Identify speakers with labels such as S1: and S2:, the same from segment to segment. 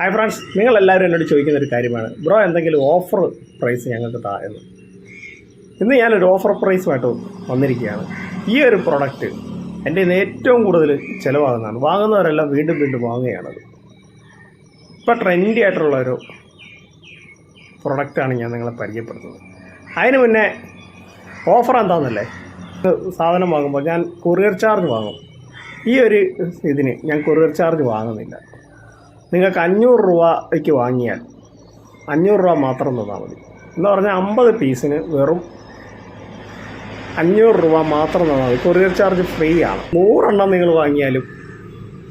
S1: Hi friends നിങ്ങൾ എല്ലാവരും എന്നോട് ചോദിക്കുന്ന ഒരു കാര്യമാണ്. ബ്രോ എന്തെങ്കിലും ഓഫർ പ്രൈസ് ഞങ്ങൾക്ക് താ എന്ന്. ഇന്ന് ഞാനൊരു ഓഫർ പ്രൈസുമായിട്ട് വന്നിരിക്കുകയാണ്. ഈ ഒരു പ്രൊഡക്റ്റ് എന്റെ ഇന്ന് ഏറ്റവും കൂടുതൽ ചിലവാകുന്നതാണ്. വാങ്ങുന്നവരെല്ലാം വീണ്ടും വീണ്ടും വാങ്ങുകയാണത് ഇപ്പോൾ ട്രെൻഡി ആയിട്ടുള്ള ഒരു പ്രൊഡക്റ്റാണ് ഞാൻ നിങ്ങളെ പരിചയപ്പെടുത്തുന്നത്. അതിന് മുന്നേ ഓഫർ എന്താണെന്നല്ലേ സാധനം വാങ്ങുമ്പോൾ ഞാൻ കൊറിയർ ചാർജ് വാങ്ങും. ഈ ഒരു ഇതിന് ഞാൻ കൊറിയർ ചാർജ് വാങ്ങുന്നില്ല. നിങ്ങൾക്ക് അഞ്ഞൂറ് രൂപയ്ക്ക് വാങ്ങിയാൽ അഞ്ഞൂറ് രൂപ മാത്രം തന്നാൽ മതി. എന്ന് പറഞ്ഞാൽ അമ്പത് പീസിന് വെറും അഞ്ഞൂറ് രൂപ മാത്രം തന്നാൽ മതി. കൊറിയർ ചാർജ് ഫ്രീ ആണ്. നൂറെണ്ണം നിങ്ങൾ വാങ്ങിയാലും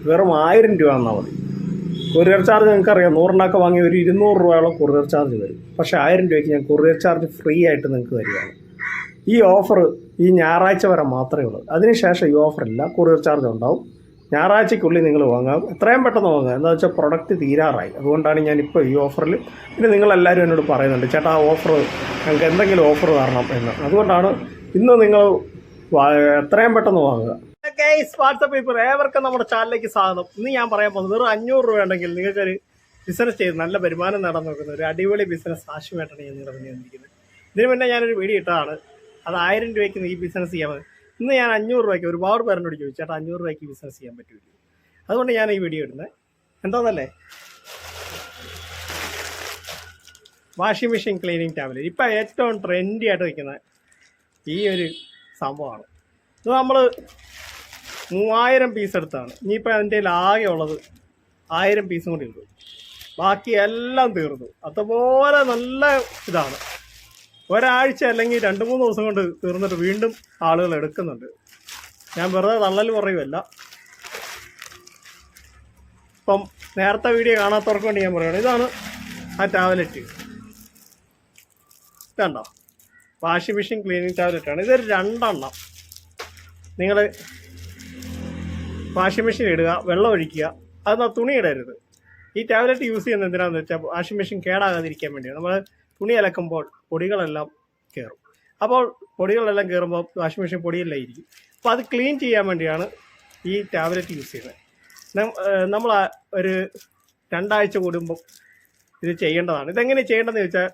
S1: വെറും ആയിരം രൂപ തന്നാൽ മതി. കൊറിയർ ചാർജ് നിങ്ങൾക്കറിയാം നൂറെണ്ണമൊക്കെ വാങ്ങി ഒരു ഇരുന്നൂറ് രൂപയോളം കൊറിയർ ചാർജ് വരും. പക്ഷേ ആയിരം രൂപയ്ക്ക് ഞാൻ കൊറിയർ ചാർജ് ഫ്രീ ആയിട്ട് നിങ്ങൾക്ക് തരികയാണ്. ഈ ഓഫർ ഈ ഞായറാഴ്ച വരെ മാത്രമേ ഉള്ളൂ. അതിനുശേഷം ഈ ഓഫർ ഇല്ല കൊറിയർ ചാർജ് ഉണ്ടാവും. ഞായറാഴ്ചയ്ക്കുള്ളിൽ നിങ്ങൾ വാങ്ങാം. എത്രയും പെട്ടെന്ന് വാങ്ങുക. എന്താ വെച്ചാൽ പ്രൊഡക്റ്റ് തീരാറായി. അതുകൊണ്ടാണ് ഞാൻ ഇപ്പോൾ ഈ ഓഫറിൽ പിന്നെ നിങ്ങളെല്ലാവരും എന്നോട് പറയുന്നുണ്ട് ചേട്ടാ ആ ഓഫർ ഞങ്ങൾക്ക് എന്തെങ്കിലും ഓഫർ തരണം എന്ന്. അതുകൊണ്ടാണ് ഇന്ന് നിങ്ങൾ എത്രയും പെട്ടെന്ന് വാങ്ങുക. വാട്സപ്പ് ഇപ്പോൾ ഏവർക്കും നമ്മുടെ ചാനലിലേക്ക് സാധനം ഇന്ന് ഞാൻ പറയാൻ പോകുന്നത് വെറും അഞ്ഞൂറ് രൂപ ഉണ്ടെങ്കിൽ നിങ്ങൾക്കൊരു ബിസിനസ് ചെയ്ത് നല്ല വരുമാനം നേടാൻ നോക്കുന്ന ഒരു അടിപൊളി ബിസിനസ് ആശയമായിട്ടാണ് ഞാൻ നിങ്ങളുടെ ഇതിന് മുന്നേ ഞാനൊരു വീഡിയോ ഇട്ടതാണ്. അത് ആയിരം രൂപയ്ക്ക് ഈ ബിസിനസ് ചെയ്യാൻ മതി ഇന്ന് ഞാൻ അഞ്ഞൂറ് രൂപയ്ക്ക് ഒരുപാട് പേരെന്നോട് ചോദിച്ചു ചേട്ടാ അഞ്ഞൂറ് രൂപയ്ക്ക് ബിസിനസ് ചെയ്യാൻ പറ്റുമോ അതുകൊണ്ട് ഞാൻ ഈ വീഡിയോ ഇടുന്നത് എന്താണെന്നല്ലേ വാഷിംഗ് മെഷീൻ ക്ലീനിങ് ടാബ്ലറ്റ് ഇപ്പം ഏറ്റവും ട്രെൻഡി ആയിട്ട് വയ്ക്കുന്ന ഈ ഒരു സംഭവമാണ്. ഇത് നമ്മൾ മൂവായിരം പീസ് എടുത്താണ്. ഇനിയിപ്പോൾ അതിന്റെ ആകെ ഉള്ളത് ആയിരം പീസും കൂടി ഉണ്ട് ബാക്കി എല്ലാം തീർന്നു. അതുപോലെ നല്ല ഇതാണ്. ഒരാഴ്ച അല്ലെങ്കിൽ രണ്ട് മൂന്ന് ദിവസം കൊണ്ട് തീർന്നിട്ട് വീണ്ടും ആളുകൾ എടുക്കുന്നുണ്ട്. ഞാൻ വെറുതെ തള്ളൽ പറയുമല്ല ഇപ്പം നേരത്തെ വീഡിയോ കാണാത്തവർക്ക് വേണ്ടി ഞാൻ പറയുകയാണ് ഇതാണ് ആ ടാബ്ലറ്റ്. ഇതുണ്ടോ? വാഷിംഗ് മെഷീൻ ക്ലീനിങ് ടാബ്ലറ്റ് ആണ് ഇതൊരു രണ്ടെണ്ണം. നിങ്ങൾ വാഷിംഗ് മെഷീൻ ഇടുക വെള്ളം ഒഴിക്കുക അത് തുണി ഇടരുത്. ഈ ടാബ്ലറ്റ് യൂസ് ചെയ്യുന്നത് എന്തിനാണെന്ന് വെച്ചാൽ വാഷിംഗ് മെഷീൻ കേടാകാതിരിക്കാൻ വേണ്ടിയാണ്. നമ്മൾ തുണി അലക്കുമ്പോൾ പൊടികളെല്ലാം കയറും അപ്പോൾ പൊടികളെല്ലാം കയറുമ്പോൾ വാഷിംഗ് മെഷീൻ പൊടിയെല്ലാം ഇരിക്കും അപ്പോൾ അത് ക്ലീൻ ചെയ്യാൻ വേണ്ടിയാണ് ഈ ടാബ്ലറ്റ് യൂസ് ചെയ്യുന്നത്. നമ്മൾ ഒരു രണ്ടാഴ്ച കൂടുമ്പോൾ ഇത് ചെയ്യേണ്ടതാണ്. ഇതെങ്ങനെ ചെയ്യേണ്ടതെന്ന് ചോദിച്ചാൽ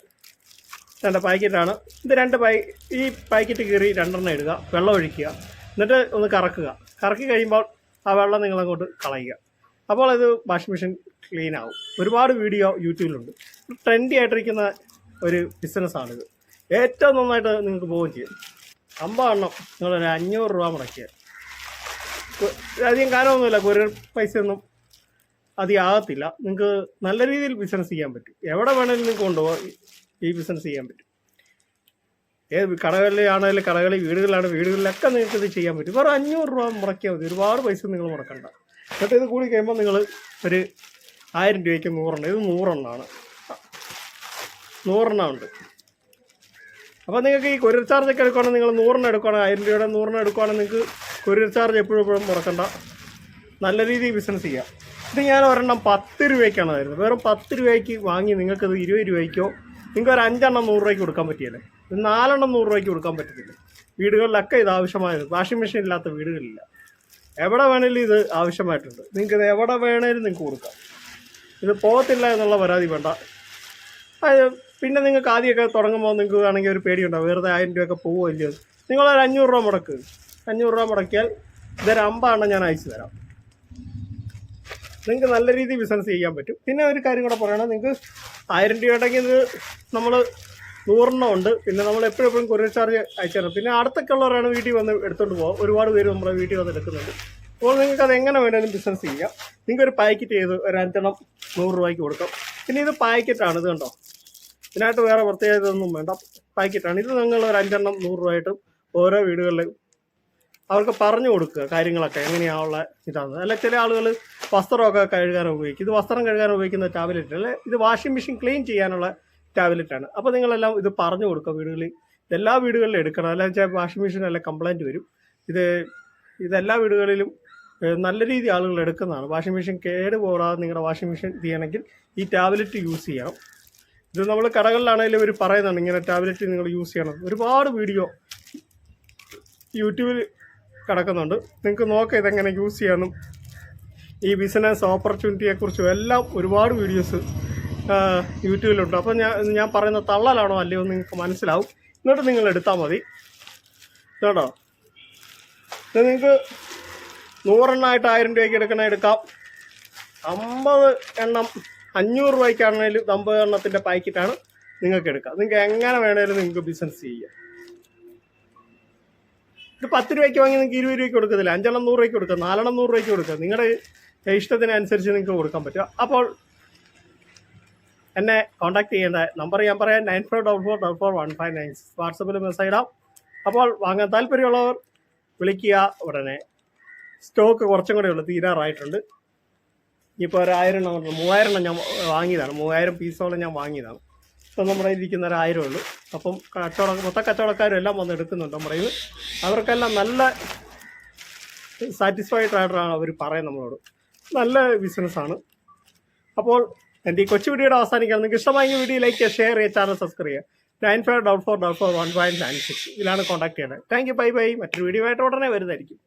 S1: രണ്ട് പാക്കറ്റാണ്. ഇത് രണ്ട് പായ് ഈ പാക്കറ്റ് കീറി രണ്ടെണ്ണം ഇടുക വെള്ളം ഒഴിക്കുക എന്നിട്ട് ഒന്ന് കറക്കുക. കറക്കി കഴിയുമ്പോൾ ആ വെള്ളം നിങ്ങളങ്ങോട്ട് കളയുക. അപ്പോൾ ഇത് വാഷിംഗ് മെഷീൻ ക്ലീൻ ആവും ഒരുപാട് വീഡിയോ യൂട്യൂബിലുണ്ട്. ട്രെൻഡി ആയിട്ടിരിക്കുന്ന ഒരു ബിസിനസ്സാണിത്. ഏറ്റവും നന്നായിട്ട് നിങ്ങൾക്ക് പോവുകയും ചെയ്യും. അമ്പതെണ്ണം നിങ്ങളൊരു അഞ്ഞൂറ് രൂപ മുടക്കിയ അധികം കാലമൊന്നുമില്ല. കൊറിയർ പൈസയൊന്നും അധികം ആകത്തില്ല. നിങ്ങൾക്ക് നല്ല രീതിയിൽ ബിസിനസ് ചെയ്യാൻ പറ്റും. എവിടെ വേണമെങ്കിലും നിങ്ങൾക്ക് കൊണ്ടുപോകാം. ഈ ബിസിനസ് ചെയ്യാൻ പറ്റും. ഏത് കടകളിലാണെങ്കിലും കടകളിൽ വീടുകളിലാണ് വീടുകളിലൊക്കെ നിങ്ങൾക്ക് ഇത് ചെയ്യാൻ പറ്റും. വെറും അഞ്ഞൂറ് രൂപ മുടക്കിയാൽ മതി. ഒരുപാട് പൈസ നിങ്ങൾ മുടക്കണ്ട. എന്നിട്ട് ഇത് കൂടി കഴിയുമ്പോൾ നിങ്ങൾ ഒരു ആയിരം രൂപയ്ക്ക് നൂറെണ്ണം. ഇത് നൂറെണ്ണമാണ് നൂറെണ്ണം ഉണ്ട്. അപ്പോൾ നിങ്ങൾക്ക് ഈ കൊറിയർ ചാർജ് ഒക്കെ എടുക്കുകയാണെങ്കിൽ നിങ്ങൾ നൂറെണ്ണം എടുക്കുകയാണെങ്കിൽ ആയിരം രൂപയുടെ നൂറെണ്ണം എടുക്കുകയാണെങ്കിൽ നിങ്ങൾക്ക് കൊറിയർ ചാർജ് എപ്പോഴും എപ്പോഴും മുടക്കണ്ട. നല്ല രീതിയിൽ ബിസിനസ് ചെയ്യാം. ഇത് ഞാൻ ഒരെണ്ണം പത്ത് രൂപയ്ക്കാണ് തരുന്നത്. വെറും പത്ത് രൂപയ്ക്ക് വാങ്ങി നിങ്ങൾക്കത് ഇരുപത് രൂപയ്ക്കോ നിങ്ങൾക്ക് ഒരു അഞ്ചെണ്ണം നൂറ് രൂപയ്ക്ക് കൊടുക്കാൻ പറ്റിയല്ലേ? ഇത് നാലെണ്ണം നൂറ് രൂപയ്ക്ക് കൊടുക്കാൻ പറ്റത്തില്ല. വീടുകളിലൊക്കെ ഇത് ആവശ്യമായത് വാഷിംഗ് മെഷീൻ ഇല്ലാത്ത വീടുകളില്ല. എവിടെ വേണേലും ഇത് ആവശ്യമായിട്ടുണ്ട്. നിങ്ങൾക്ക് ഇത് എവിടെ വേണേലും നിങ്ങൾക്ക് കൊടുക്കാം. ഇത് പോകത്തില്ല എന്നുള്ള പരാതി വേണ്ട. അത് പിന്നെ നിങ്ങൾക്ക് ആദ്യമൊക്കെ തുടങ്ങുമ്പോൾ നിങ്ങൾക്ക് ആണെങ്കിൽ ഒരു പേടിയുണ്ടാവും. വെറുതെ ആയിരം രൂപയൊക്കെ ഇല്ലയോ നിങ്ങളൊരു അഞ്ഞൂറ് രൂപ മുടക്ക്. അഞ്ഞൂറ് രൂപ മുടക്കിയാൽ ഇതൊരു അമ്പതെണ്ണം ഞാൻ അയച്ചു തരാം. നിങ്ങൾക്ക് നല്ല രീതിയിൽ ബിസിനസ് ചെയ്യാൻ പറ്റും. പിന്നെ ഒരു കാര്യം കൂടെ പറയണം. നിങ്ങൾക്ക് ആയിരം രൂപ ഉണ്ടെങ്കിൽ ഇത് നമ്മൾ നൂറെണ്ണം ഉണ്ട്. പിന്നെ നമ്മൾ എപ്പോഴും കൊറിയർ ചാർജ് അയച്ചു തരണം പിന്നെ അടുത്തൊക്കെ ഉള്ളവരാണ് വീട്ടിൽ വന്ന് എടുത്തുകൊണ്ട് പോകാം ഒരുപാട് പേര് നമ്മുടെ വീട്ടിൽ വന്ന് എടുക്കുന്നുണ്ട്. അപ്പോൾ നിങ്ങൾക്ക് അത് എങ്ങനെ വേണമെങ്കിലും ബിസിനസ് ചെയ്യാം. നിങ്ങൾക്ക് ഒരു പാക്കറ്റ് ചെയ്ത് ഒരു അഞ്ചെണ്ണം നൂറ് രൂപയ്ക്ക് കൊടുക്കാം. പിന്നെ ഇത് പാക്കറ്റാണ് ഇത് കണ്ടോ? ഇതിനായിട്ട് വേറെ പ്രത്യേകതയൊന്നും വേണ്ട. പാക്കറ്റാണ്. ഇത് നിങ്ങൾ ഒരു അഞ്ചെണ്ണം നൂറ് രൂപയായിട്ട് ഓരോ വീടുകളിലും അവർക്ക് പറഞ്ഞു കൊടുക്കുക കാര്യങ്ങളൊക്കെ എങ്ങനെയാണുള്ള ഇതാണ് അല്ല ചില ആളുകൾ വസ്ത്രമൊക്കെ കഴുകാൻ ഉപയോഗിക്കും. ഇത് വസ്ത്രം കഴുകാൻ ഉപയോഗിക്കുന്ന ടാബ്ലറ്റ് അല്ലെ? ഇത് വാഷിംഗ് മെഷീൻ ക്ലീൻ ചെയ്യാനുള്ള ടാബ്ലറ്റാണ്. അപ്പോൾ നിങ്ങളെല്ലാം ഇത് പറഞ്ഞു കൊടുക്കുക വീടുകളിൽ. ഇതെല്ലാ വീടുകളിലും എടുക്കണം. അല്ല വെച്ചാൽ വാഷിംഗ് മെഷീനല്ല കംപ്ലൈന്റ് വരും. ഇത് ഇതെല്ലാ വീടുകളിലും നല്ല രീതി ആളുകൾ എടുക്കുന്നതാണ്. വാഷിംഗ് മെഷീൻ കേട് പോകാതെ നിങ്ങളുടെ വാഷിംഗ് മെഷീൻ ചെയ്യണമെങ്കിൽ ഈ ടാബ്ലറ്റ് യൂസ് ചെയ്യണം. ഇത് നമ്മൾ കടകളിലാണെങ്കിലും ഇവർ പറയുന്നുണ്ട് ഇങ്ങനെ ടാബ്ലറ്റ് നിങ്ങൾ യൂസ് ചെയ്യണം. ഒരുപാട് വീഡിയോ യൂട്യൂബിൽ കിടക്കുന്നുണ്ട്. നിങ്ങൾക്ക് നോക്കാം ഇതെങ്ങനെ യൂസ് ചെയ്യാനും ഈ ബിസിനസ് ഓപ്പർച്യൂണിറ്റിയെക്കുറിച്ചും എല്ലാം ഒരുപാട് വീഡിയോസ് യൂട്യൂബിലുണ്ട് അപ്പോൾ ഞാൻ ഞാൻ പറയുന്ന തള്ളലാണോ അല്ലയോ നിങ്ങൾക്ക് മനസ്സിലാവും. എന്നിട്ട് നിങ്ങൾ എടുത്താൽ മതി. കേട്ടോ? നിങ്ങൾക്ക് നൂറെണ്ണമായിട്ട് ആയിരം രൂപയ്ക്ക് എടുക്കണ എടുക്കാം. അമ്പത് എണ്ണം അഞ്ഞൂറ് രൂപയ്ക്കാണെങ്കിലും അമ്പത് എണ്ണത്തിന്റെ പാക്കറ്റാണ് നിങ്ങൾക്ക് എടുക്കാം. നിങ്ങൾക്ക് എങ്ങനെ വേണേലും നിങ്ങൾക്ക് ബിസിനസ് ചെയ്യാം. ഇത് പത്ത് രൂപയ്ക്ക് വാങ്ങി നിങ്ങൾക്ക് ഇരുപത് രൂപയ്ക്ക് കൊടുക്കത്തില്ല. അഞ്ചെണ്ണം നൂറ് രൂപയ്ക്ക് കൊടുക്കുക നാലെണ്ണം നൂറ് രൂപയ്ക്ക് കൊടുക്കുക നിങ്ങളുടെ ഇഷ്ടത്തിനനുസരിച്ച് നിങ്ങൾക്ക് കൊടുക്കാൻ പറ്റുക അപ്പോൾ എന്നെ കോൺടാക്ട് ചെയ്യേണ്ട നമ്പർ ഞാൻ പറയാം. Nine four double four double four one five nine വാട്സപ്പിൽ മെസ്സേജ് ഇടാം. അപ്പോൾ വാങ്ങാൻ താല്പര്യമുള്ളവർ വിളിക്കുക. ഉടനെ സ്റ്റോക്ക് കുറച്ചും കൂടെ ഉള്ളു. തീരാറായിട്ടുണ്ട്. ഇപ്പോൾ ഒരായിരം എണ്ണം. മൂവായിരം എണ്ണം ഞാൻ വാങ്ങിയതാണ്. മൂവായിരം പീസോളം ഞാൻ വാങ്ങിയതാണ്. ഇപ്പം നമ്മുടെ ഇരിക്കുന്ന ഒരു ആയിരം ഉള്ളൂ. അപ്പം കച്ചവട മൊത്ത കച്ചവടക്കാരും എല്ലാം വന്ന് എടുക്കുന്നുണ്ട് നമ്മുടെ ഇത് അവർക്കെല്ലാം നല്ല സാറ്റിസ്ഫൈഡ് ആയിട്ടാണ് അവർ പറയുന്നത് നമ്മളോട്. നല്ല ബിസിനസ്സാണ് അപ്പോൾ എന്റെ ഈ കൊച്ചു വീഡിയോയുടെ അവസാനിക്കാൻ നിങ്ങൾക്ക് ഇഷ്ടമായെങ്കിൽ വീഡിയോ ലൈക്ക് ചെയ്യുക ഷെയർ ചെയ്യുക ചാനൽ സബ്സ്ക്രൈബ് ചെയ്യുക. Nine five double four double four one point nine six ഇതിലാണ് കോൺടാക്ട് ചെയ്യേണ്ടത്. താങ്ക് യു ബൈ ബൈ മറ്റൊരു വീഡിയോ ആയിട്ട് ഉടനെ വരുന്നതായിരിക്കും.